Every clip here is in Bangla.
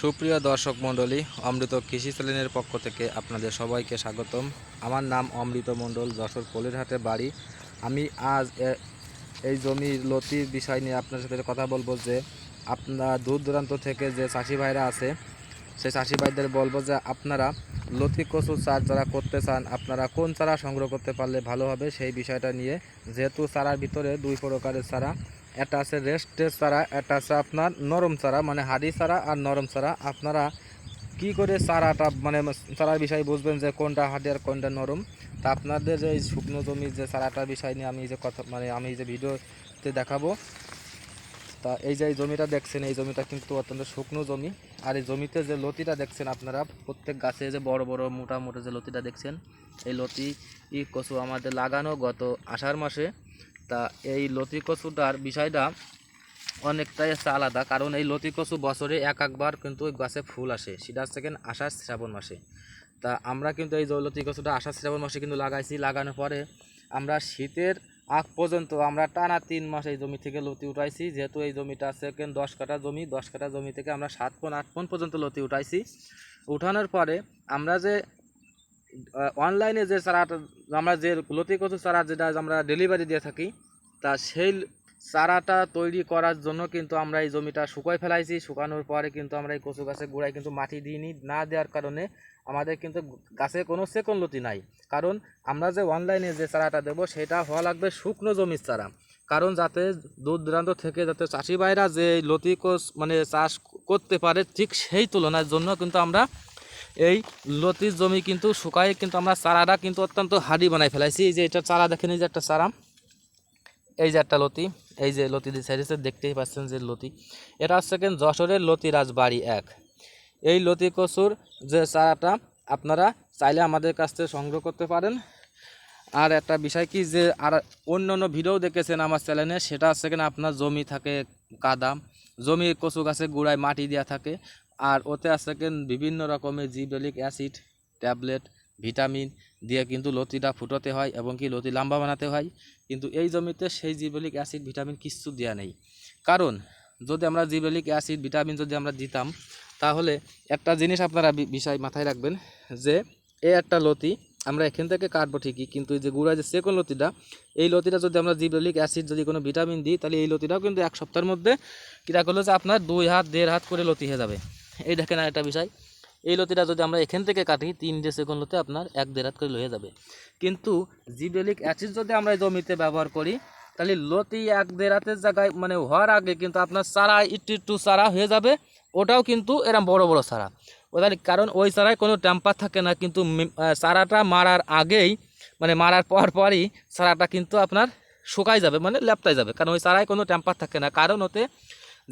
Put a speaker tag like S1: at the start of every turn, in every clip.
S1: সুপ্রিয় দর্শক মণ্ডলী, অমৃত কৃষি চ্যানেলের পক্ষ থেকে আপনাদের সবাইকে স্বাগতম। আমার নাম অমৃত মণ্ডল, যশোর কলিরহাটে বাড়ি। আমি আজ এই জমির লতির বিষয় নিয়ে আপনার সাথে কথা বলব যে আপনারা দূর দূরান্ত থেকে যে চাষি ভাইরা আছে, সেই চাষি ভাইদের বলব যে, আপনারা লতি কচু চাষ যারা করতে চান, আপনারা কোন চারা সংগ্রহ করতে পারলে ভালো হবে সেই বিষয়টা নিয়ে, যেহেতু চারার ভিতরে দুই প্রকারের চারা একটা আছে রেস্টের চারা এটা আছে আপনার নরম চারা মানে হাড়ি চারা আর নরম চারা আপনারা কি করে চারাটা মানে চারার বিষয় বুঝবেন যে কোনটা হাড়ি আর কোনটা নরম? তা আপনাদের যে শুকনো জমির যে চারাটার বিষয় নিয়ে আমি যে কথা মানে আমি যে ভিডিওতে দেখাবো, তা এই যে জমিটা দেখছেন, এই জমিটা কিন্তু অত্যন্ত শুকনো জমি। আর এই জমিতে যে লতিটা দেখছেন আপনারা, প্রত্যেক গাছে যে বড় বড় মোটা মোটা যে লতিটা দেখছেন, এই লতি কচু আমাদের লাগানো গত আষাঢ় মাসে। তা এই লতি কচুটার বিষয়টা অনেকটাই হচ্ছে আলাদা। কারণ এই লতি কচু বছরে এক একবার কিন্তু ওই গাছে ফুল আসে। সেটা হচ্ছে কেন? আষাঢ় শ্রাবণ মাসে। তা আমরা কিন্তু এই যে লতি কচুটা আষাঢ় শ্রাবণ মাসে কিন্তু লাগাইছি। লাগানোর পরে আমরা শীতের আগ পর্যন্ত আমরা টানা তিন মাস এই জমি থেকে লতি উঠাইছি। যেহেতু এই জমিটা আছে কেন? দশ কাঠা জমি। দশ কাঠা জমি থেকে আমরা সাত পন আট পন পর্যন্ত লতি উঠাইছি। উঠানোর পরে আমরা যে অনলাইনে যে চারাটা আমরা যে লতি কচু চারা যেটা আমরা ডেলিভারি দিয়ে থাকি, তা সেই চারাটা তৈরি করার জন্য কিন্তু আমরা এই জমিটা শুকাই ফেলাইছি। শুকানোর পরে কিন্তু আমরা এই কচু গাছের গোড়ায় কিন্তু মাটি দিইনি। না দেওয়ার কারণে আমাদের কিন্তু গাছে কোনো সেকন লতি নাই। কারণ আমরা যে অনলাইনে যে চারাটা দেবো, সেটা হওয়া লাগবে শুকনো জমির চারা। কারণ যাতে দূর দূরান্ত থেকে যাতে চাষি ভাইরা যে লতি কোষ মানে চাষ করতে পারে ঠিক সেই তুলনার জন্য কিন্তু আমরা এই লতির জমি কিন্তু শুকায় কিন্তু আমরা চারাটা কিন্তু অত্যন্ত হাড়ি বানাই ফেলাইছি। এই যে এটা চারা দেখেন, এই যে একটা চারা। এই যে একটা লতি, এই যে লতি দিয়ে দেখতেই পাচ্ছেন যে লতি। এটা হচ্ছে কেন যশোরের লতি রাজবাড়ি এক। এই লতি কচুর যে চারাটা আপনারা চাইলে আমাদের কাছ থেকে সংগ্রহ করতে পারেন। আর একটা বিষয় কি যে, আর অন্য অন্য ভিডিও দেখেছেন আমার চ্যানেলে, সেটা হচ্ছে কেন আপনার জমি থাকে কাদা জমি কচু গাছে গুঁড়ায় মাটি দেওয়া থাকে। আর ওতে আছে বিভিন্ন রকমের জিবেলিক অ্যাসিড, ট্যাবলেট, ভিটামিন দিয়ে কিন্তু লতিটা ফুটোতে হয় এবং কি লতি লম্বা বানাতে হয়। কিন্তু এই জমিতে সেই জিবেলিক অ্যাসিড, ভিটামিন কিচ্ছু দেওয়া নেই। কারণ যদি আমরা জিবেলিক অ্যাসিড, ভিটামিন যদি আমরা দিতাম, তাহলে একটা জিনিস আপনারা বিষয় মাথায় রাখবেন যে, এই একটা লতি আমরা এখান থেকে কাটবো ঠিকই, কিন্তু এই যে গুঁড়া যে সেকেন্ড লতিটা, এই লতিটা যদি আমরা জিবেলিক অ্যাসিড যদি কোনো ভিটামিন দিই, তাহলে এই লতিটাও কিন্তু এক সপ্তাহের মধ্যে, কীরা করল যে আপনার দুই হাত, দেড় হাত করে লতি হয়ে যাবে। এই দেখেন আর একটা বিষয়। এই লতিটা যদি আমরা এখান থেকে কাটি, তিন যে সেকেন্ড লতি আপনার এক দেড় হাত করে লয়ে যাবে। কিন্তু জিবেলিক অ্যাসিড যদি আমরা জমিতে ব্যবহার করি, তাহলে লতি এক দেড় হাতের জায়গায় মানে হওয়ার আগে কিন্তু আপনার চারা একটু একটু সারা হয়ে যাবে। ওটাও কিন্তু এরম বড় বড় সারা ওদের কারণ ওই চারায় কোনো টেম্পার থাকে না, কিন্তু সারাটা মারার আগেই মানে মারার পর পরই সারাটা কিন্তু আপনার শুকাই যাবে মানে লেপটাই যাবে। কারণ ওই চারায় কোনো টেম্পার থাকে না। কারণ ওতে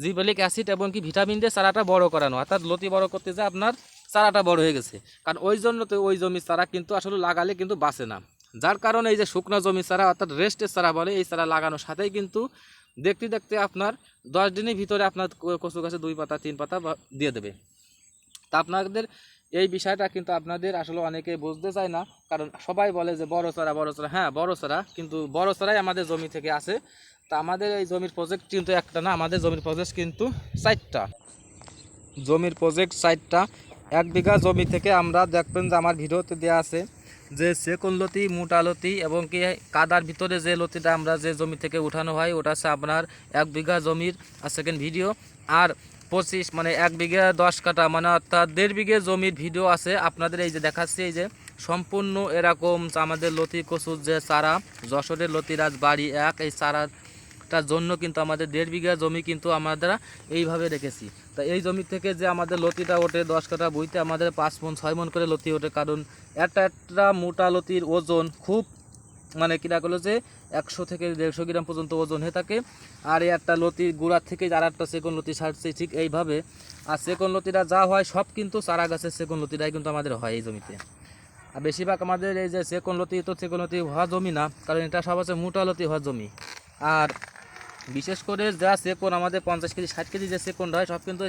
S1: জিবেলিক অ্যাসিড এবং কি ভিটামিন দিয়ে চারাটা বড় করানো, অর্থাৎ লতি বড় করতে যে আপনার চারাটা বড় হয়ে গেছে। কারণ ওই জন্য তো ওই জমির চারা কিন্তু আসলে লাগালে কিন্তু বাঁচে না। যার কারণে এই যে শুকনো জমি চারা, অর্থাৎ রেস্টের চারা বলে, এই চারা লাগানোর সাথেই কিন্তু দেখতে দেখতে আপনার দশ দিনের ভিতরে আপনার কচু গাছে দুই পাতা, তিন পাতা দিয়ে দেবে। তা আপনাদের এই বিষয়টা কিন্তু আপনাদের আসলে অনেকে বুঝতে চায় না। কারণ সবাই বলে যে বড় চারা বড় চারা হ্যাঁ বড় চারা, কিন্তু বড় চারাই আমাদের জমি থেকে আসে। তা আমাদের এই জমির প্রজেক্ট কিন্তু একটা না, আমাদের জমির প্রজেক্ট কিন্তু চারটা। জমির প্রজেক্ট সাইটটা এক বিঘা জমি থেকে আমরা দেখবেন যে আমার ভিডিওতে দেওয়া আছে যে সেকুন লতি, মোটা লতি এবং কি কাদার ভিতরে যে লতিটা আমরা যে জমি থেকে উঠানো হয়, ওটা হচ্ছে আপনার এক বিঘা জমির সেকেন্ড ভিডিও আর পঁচিশ মানে এক বিঘা দশ কাটা মানে অর্থাৎ দেড় বিঘে জমির ভিডিও আছে। আপনাদের এই যে দেখাচ্ছি, এই যে সম্পূর্ণ এরকম আমাদের লতি কচুর যে চারা, যশোরের লতিরাজ বাড়ি এক, এই চারা তার জন্য কিন্তু আমাদের দেড় বিঘা জমি কিন্তু আমরা এইভাবে রেখেছি। তা এই জমি থেকে যে আমাদের লতিটা ওঠে, দশ কাঠা বইতে আমাদের পাঁচ মন, ছয় মন করে লতি ওঠে। কারণ একটা একটা মোটা লতির ওজন খুব মানে কিনা করল যে একশো থেকে দেড়শো গ্রাম পর্যন্ত ওজন হয়ে থাকে। আর এই একটা লতির গুঁড়ার থেকে আর একটা সেকন লতি ছাড়ছে, ঠিক এইভাবে। আর সেকন লতিটা যা হয় সব কিন্তু চারা গাছের সেকন লতিটাই কিন্তু আমাদের হয় এই জমিতে। আর বেশিরভাগ আমাদের এই যে সেকন লতি তো সেকন লতি হওয়া জমি না, কারণ এটা সব আছে মোটা লতি হওয়া জমি। আর বিশেষ করে যা সেকন আমাদের পঞ্চাশ কেজি ষাট কেজি যে সেকন হয় সব কিন্তু